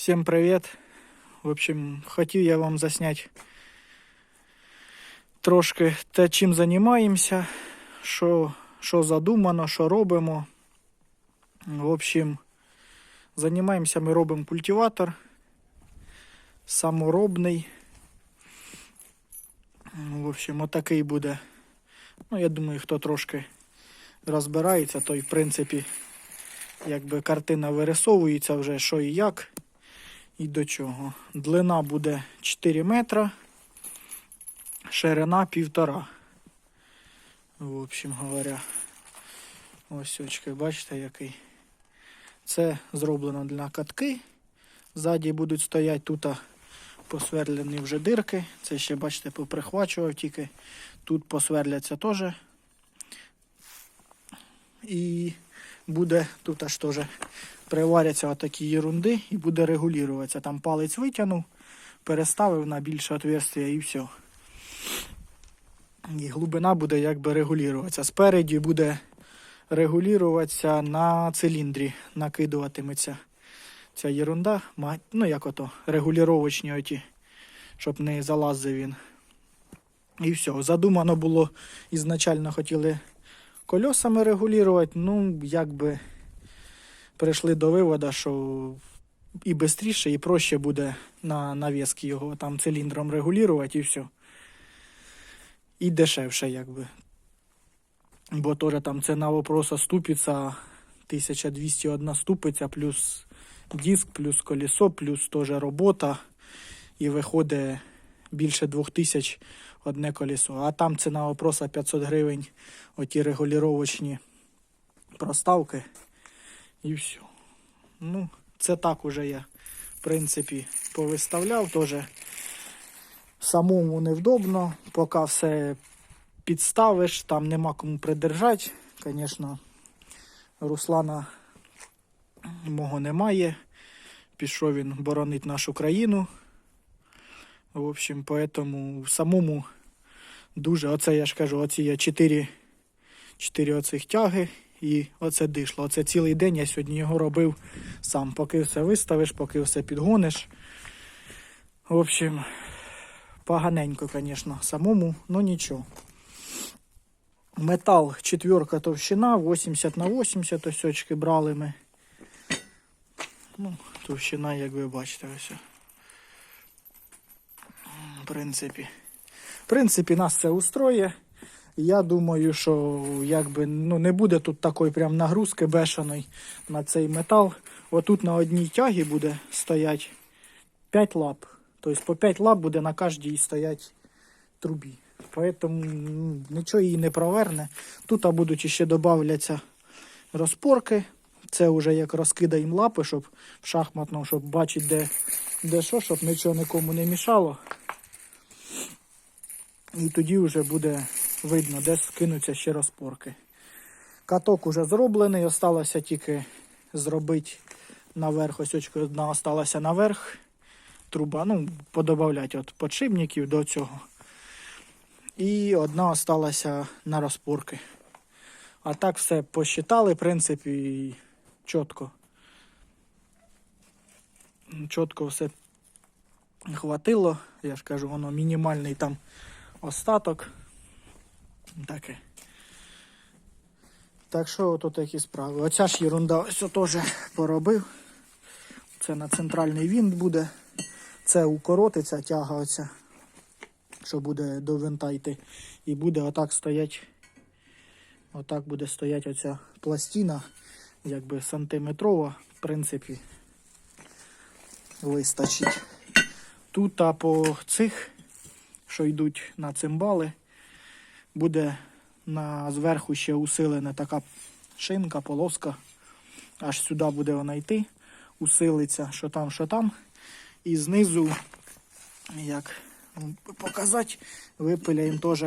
Всем привет. В общем, хотів я вам засняти трошки те, чим займаємося, що, що задумано, що робимо. В общем, займаємося ми робимо культиватор саморобний. В общем, отакий буде. Ну, я думаю, хто трошки розбирається, той, в принципі, якби картина вирисовується вже що і як і до чого. Длина буде 4 метра, ширина 1,5. В общем говоря, ось очки, бачите, який. Це зроблено для катки. Ззаді будуть стояти тут посверлені вже дирки. Це ще, бачите, поприхвачував тільки. Тут посверляться теж. І буде тут аж теж приваряться отакі ерунди і буде регулюватися. Там палець витягнув, переставив на більше отверстия і все. І глибина буде якби регулюватися. Спереді буде регулюватися на циліндрі, накидуватиметься ця ерунда. Ну, як ото, регулювачні оті, щоб не залазив він. І все. Задумано було, ізначально хотіли кольосами регулювати, ну, якби прийшли до виводу, що і швидше, і проще буде на навіски його там циліндром регулювати і все. І дешевше, якби. Бо теж там ціна вопроса ступиця 1201 ступиця, плюс диск, плюс колесо, плюс теж робота. І виходить більше 2000 одне колесо. А там ціна вопроса 500 гривень, оті регулювачні проставки. І все. Ну, це так уже я, в принципі, повиставляв. Теж самому невдобно, поки все підставиш, там нема кому придержати. Звісно, Руслана мого немає. Пішов він боронить нашу країну. В общем, поэтому самому дуже, оце я ж кажу, оці я 4, 4 оцих тяги і оце дишло. Оце цілий день я сьогодні його робив сам. Поки все виставиш, поки все підгониш. В общем, поганенько, звісно, самому, ну нічого. Метал четверка товщина, 80 на 80 ось брали ми. Ну, товщина, як ви бачите, ось. В принципі. В принципі, нас це устроє. Я думаю, що якби ну, не буде тут такої прям нагрузки бешеної на цей метал. Отут на одній тягі буде стоять 5 лап. Тобто по 5 лап буде на кожній стоять трубі. Поэтому нічого її не проверне. Тут будуть ще додавляться розпорки. Це вже як розкидаємо лапи, щоб в шахматно, щоб бачити, де, де що, щоб нічого нікому не мішало. І тоді вже буде видно, де скинуться ще розпорки. Каток уже зроблений, осталося тільки зробити наверх. Ось очка одна осталася наверх. Труба, ну, подобавляти от подшипників до цього. І одна осталася на розпорки. А так все посчитали, в принципі, чітко. Чітко все хватило. Я ж кажу, воно мінімальний там остаток. Таке. Так що ото такі справи. Оця ж ерунда ось теж поробив. Це на центральний вінт буде. Це укоротиться тяга оця, що буде до винта йти. І буде отак стоять. Отак буде стоять оця пластина, якби сантиметрова, в принципі, вистачить. Тут а по цих, що йдуть на цимбали, буде на зверху ще усилена така шинка, полоска. Аж сюди буде вона йти, усилиться, що там, що там. І знизу, як показати, випиляємо теж,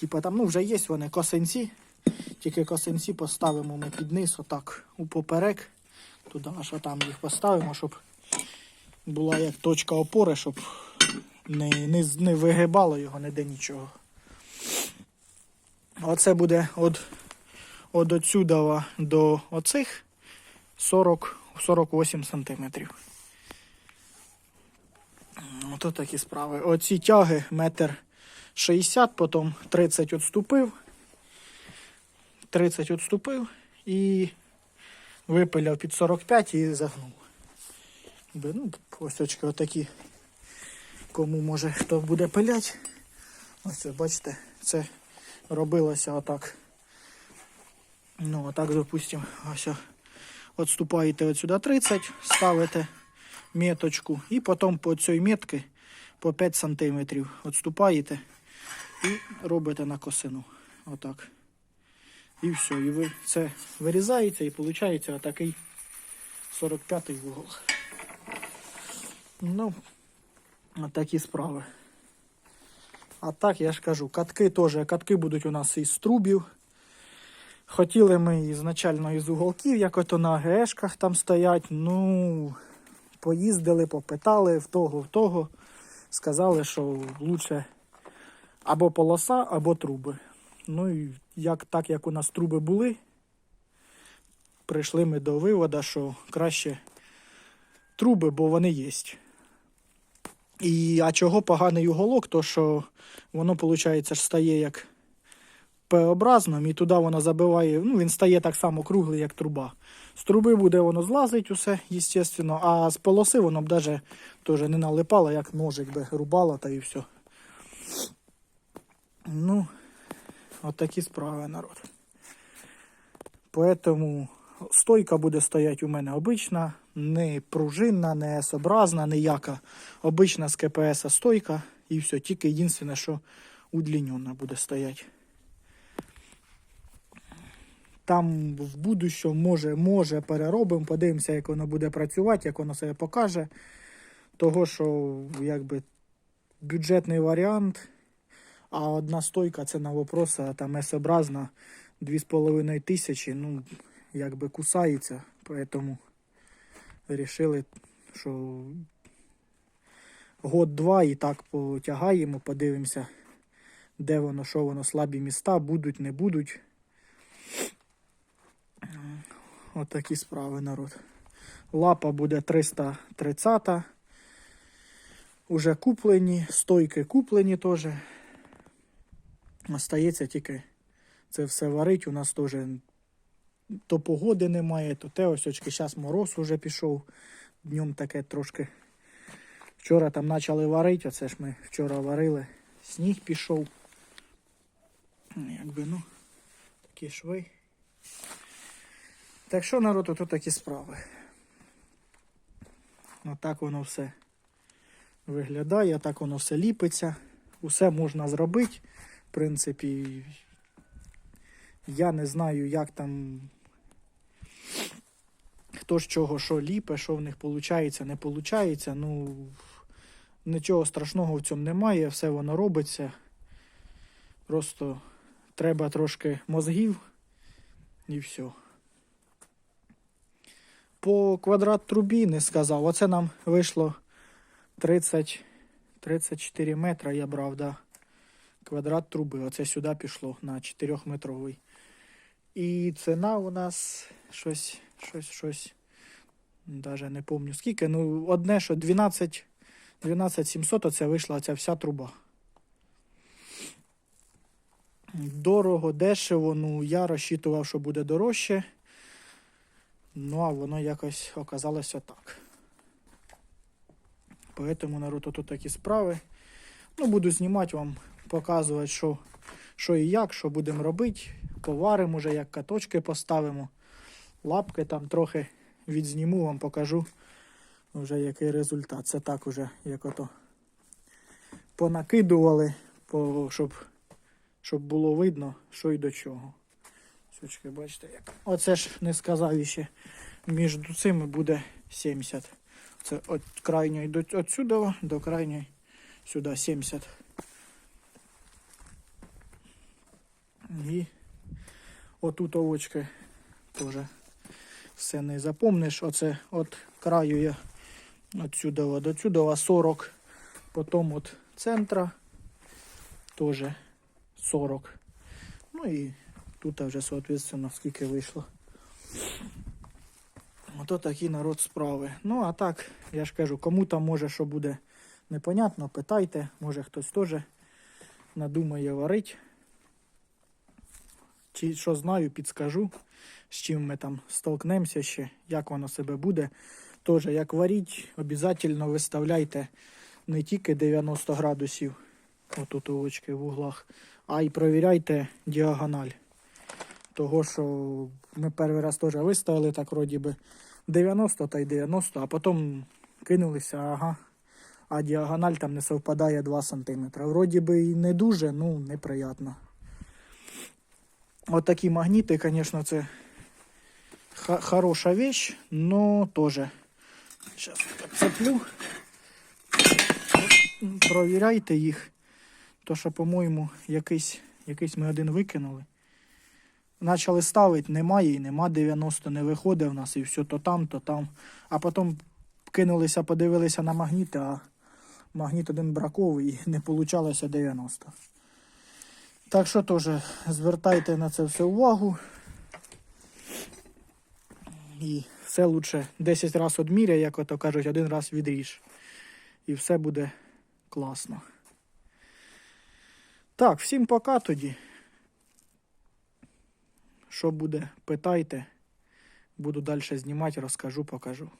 типу там, ну вже є вони косинці. Тільки косинці поставимо ми під низ, отак, у поперек. Туди аж там їх поставимо, щоб була як точка опори, щоб не, не, не вигибало його ніде нічого. Оце буде від, від отсюда до оцих 40, 48 сантиметрів. Ото такі справи. Оці тяги метр 60, потім 30 відступив. 30 відступив і випиляв під 45 і загнув. Ну, ось очки отакі. Кому може хто буде пилять. Ось бачите, це робилося отак. Ну, отак, допустимо, ось відступаєте от сюди 30, ставите меточку і потім по цій метки по 5 см відступаєте і робите на косину. Отак. І все. І ви це вирізаєте і виходить отакий 45-й вугол. Ну, отакі справи. А так, я ж кажу, катки теж, катки будуть у нас із трубів. Хотіли ми ізначально із уголків, як ото на ГЕшках там стоять. Ну, поїздили, попитали в того, в того. Сказали, що лучше або полоса, або труби. Ну і як, так як у нас труби були, прийшли ми до виводу, що краще труби, бо вони є. І, а чого поганий уголок, то що воно, виходить, стає як П-образним, і туди воно забиває, ну він стає так само круглий, як труба. З труби буде воно злазить усе, звісно, а з полоси воно б навіть теж не налипало, як ножик би рубало та і все. Ну, от такі справи, народ. Поэтому стойка буде стояти у мене обична, не пружинна, не S-образна, ніяка. Обична з КПС стойка і все. Тільки єдине, що удлінена буде стояти. Там в будущому може, може переробимо, подивимося, як воно буде працювати, як воно себе покаже. Того, що якби бюджетний варіант, а одна стойка це на вопрос, там S-образна 2,5 тисячі, ну, якби кусається, поэтому вирішили, що год-два і так потягаємо, подивимося, де воно, що воно, слабі міста, будуть, не будуть. От такі справи, народ. Лапа буде 330. Уже куплені, стойки куплені теж. Остається тільки це все варить. У нас теж то погоди немає, то те ось очки. Зараз мороз уже пішов. Днем таке трошки. Вчора там почали варити, оце ж ми вчора варили. Сніг пішов. Якби, ну, такі шви. Так що народ, ото такі справи. Отак воно все виглядає, так воно все ліпиться. Усе можна зробити. В принципі, я не знаю, як там хто з чого що ліпе, що в них виходить, не виходить. Ну, нічого страшного в цьому немає, все воно робиться. Просто треба трошки мозгів і все. По квадрат трубі не сказав. Оце нам вийшло 30, 34 метра, я брав, да. Квадрат труби. Оце сюди пішло на 4-метровий. І ціна у нас щось, щось, щось. Даже не пам'ятаю скільки. Ну, одне, що 12, 12 700, оце вийшла ця вся труба. Дорого, дешево, ну я розчитував, що буде дорожче. Ну, а воно якось оказалося так. Поэтому, народ, тут такі справи. Ну, буду знімати вам, показувати, що, що і як, що будемо робити. Поваримо вже, як каточки поставимо. Лапки там трохи відзніму, вам покажу вже який результат. Це так уже, як ото понакидували, по, щоб, щоб було видно, що і до чого. Сучки, бачите, як. Оце ж не сказав ще. Між цими буде 70. Це від крайньої до отсюда до крайньої сюди 70. І отут овочки теж все не запомниш. Оце от краю я отсюда до сюди 40. Потім от центра теж 40. Ну і тут вже, соответственно, скільки вийшло. Ото такі народ справи. Ну, а так, я ж кажу, кому там може що буде непонятно, питайте, може хтось теж надумає варить. Чи що знаю, підскажу, з чим ми там столкнемося ще, як воно себе буде. Теж, як варіть, обов'язково виставляйте не тільки 90 градусів, отут овочки в углах, а й провіряйте діагональ. Того, що ми перший раз теж виставили так вроді би 90 та й 90, а потім кинулися, ага. А діагональ там не совпадає 2 см. Вроді би і не дуже, ну неприятно. От такі магніти, звісно, це х- хороша вещь, но тоже. Сейчас цеплю. Провіряйте їх. То, що, по-моєму, якийсь, якийсь ми один викинули. Почали ставити, немає і нема 90, не виходить в нас, і все то там, то там. А потім кинулися, подивилися на магніти, а магніт один браковий і не получалося 90. Так що теж звертайте на це все увагу. І все лучше 10 разів одміряй, як ото кажуть, один раз відріж. І все буде класно. Так, всім пока тоді. Що буде, питайте. Буду далі знімати, розкажу, покажу.